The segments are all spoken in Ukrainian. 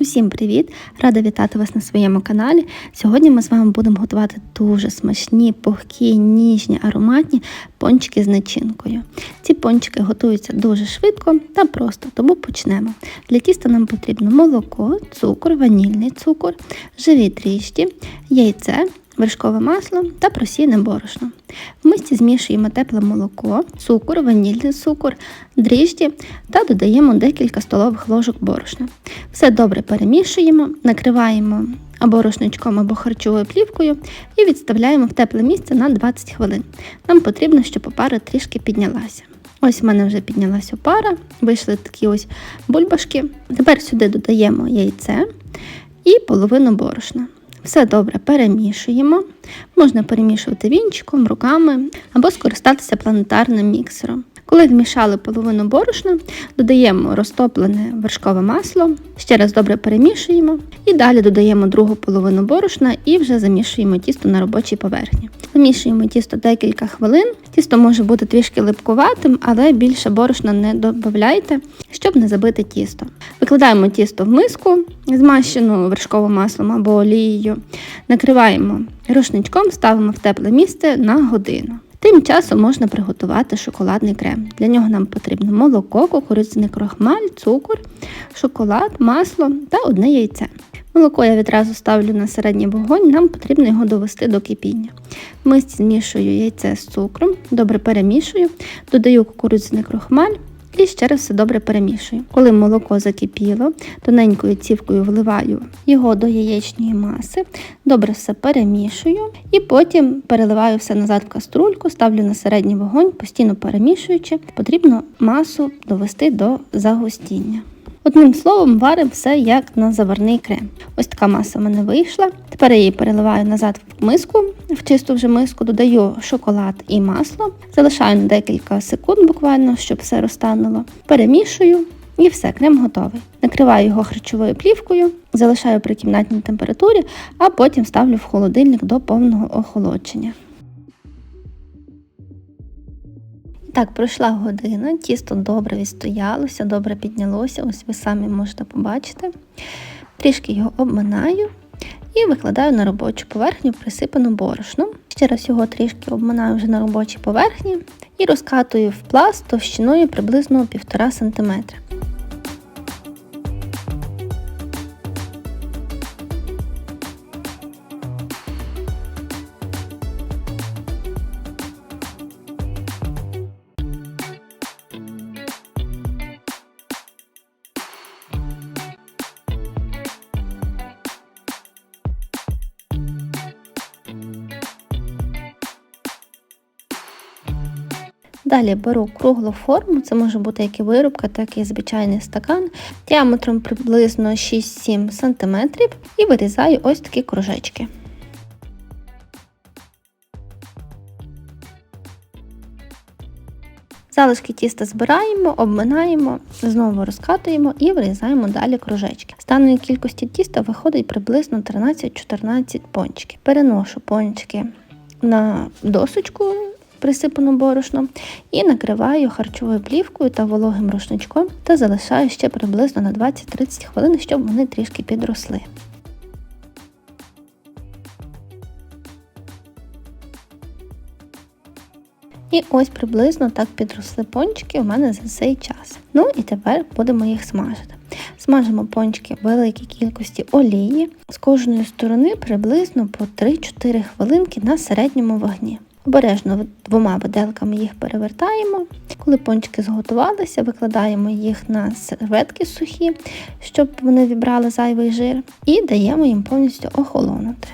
Усім привіт! Рада вітати вас на своєму каналі. Сьогодні ми з вами будемо готувати дуже смачні, пухкі, ніжні, ароматні пончики з начинкою. Ці пончики готуються дуже швидко та просто, тому почнемо. Для тіста нам потрібно молоко, цукор, ванільний цукор, живі тріщі, яйце, вершкове масло та просійне борошно. В мисці змішуємо тепле молоко, цукор, ванільний цукор, дріжджі та додаємо декілька столових ложок борошна. Все добре перемішуємо, накриваємо або рушничком, або харчовою плівкою і відставляємо в тепле місце на 20 хвилин. Нам потрібно, щоб опара трішки піднялася. Ось в мене вже піднялася опара, вийшли такі ось бульбашки. Тепер сюди додаємо яйце і половину борошна. Все добре перемішуємо. Можна перемішувати вінчиком, руками або скористатися планетарним міксером. Коли вмішали половину борошна, додаємо розтоплене вершкове масло, ще раз добре перемішуємо і далі додаємо другу половину борошна і вже замішуємо тісто на робочій поверхні. Вимішуємо тісто декілька хвилин. Тісто може бути трішки липкуватим, але більше борошна не додавайте, щоб не забити тісто. Викладаємо тісто в миску, змащену вершковим маслом або олією, накриваємо рушничком, ставимо в тепле місце на годину. Тим часом можна приготувати шоколадний крем. Для нього нам потрібно молоко, кукурудзяний крохмаль, цукор, шоколад, масло та одне яйце. Молоко я відразу ставлю на середній вогонь, нам потрібно його довести до кипіння. В мисці змішую яйце з цукром, добре перемішую, додаю кукурудзяний крохмаль і ще раз все добре перемішую. Коли молоко закипіло, тоненькою цівкою вливаю його до яєчної маси, добре все перемішую і потім переливаю все назад в каструльку, ставлю на середній вогонь, постійно перемішуючи, потрібно масу довести до загустіння. Одним словом, варимо все як на заварний крем. Ось така маса в мене вийшла. Тепер я її переливаю назад в миску, в чисту вже миску, додаю шоколад і масло, залишаю на декілька секунд буквально, щоб все розтануло. Перемішую і все, крем готовий. Накриваю його харчовою плівкою, залишаю при кімнатній температурі, а потім ставлю в холодильник до повного охолодження. Так, пройшла година, тісто добре відстоялося, добре піднялося, ось ви самі можете побачити. Трішки його обминаю і викладаю на робочу поверхню, присипану борошном. Ще раз його трішки обминаю вже на робочій поверхні і розкатую в пласт товщиною приблизно 1,5 см. Далі беру круглу форму, це може бути як і вирубка, так і звичайний стакан, діаметром приблизно 6-7 см і вирізаю ось такі кружечки. Залишки тіста збираємо, обминаємо, знову розкатуємо і вирізаємо далі кружечки. З даної кількості тіста виходить приблизно 13-14 пончиків. Переношу пончики на досочку присипану борошном, і накриваю харчовою плівкою та вологим рушничком та залишаю ще приблизно на 20-30 хвилин, щоб вони трішки підросли. І ось приблизно так підросли пончики у мене за цей час. Ну і тепер будемо їх смажити. Смажимо пончики в великій кількості олії, з кожної сторони приблизно по 3-4 хвилинки на середньому вогні. Обережно двома виделками їх перевертаємо. Коли пончики зготувалися, викладаємо їх на серветки сухі, щоб вони вібрали зайвий жир, і даємо їм повністю охолонути.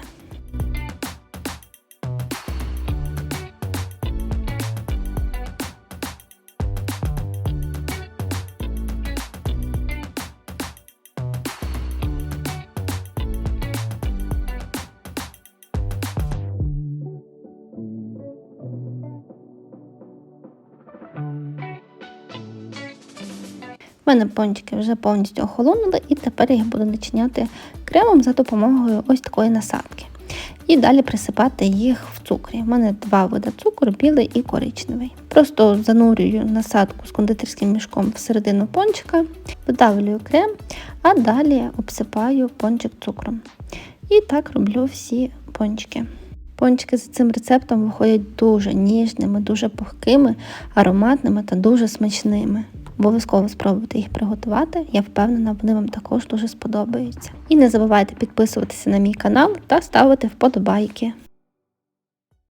У мене пончики вже повністю охолонули, і тепер я їх буду начиняти кремом за допомогою ось такої насадки. і далі присипати їх в цукрі. У мене два види цукру, білий і коричневий. Просто занурюю насадку з кондитерським мішком всередину пончика, видавлюю крем, а далі обсипаю пончик цукром. І так роблю всі пончики. Пончики за цим рецептом виходять дуже ніжними, дуже пухкими, ароматними та дуже смачними. Обов'язково спробуйте їх приготувати. Я впевнена, вони вам також дуже сподобаються. І не забувайте підписуватися на мій канал та ставити вподобайки.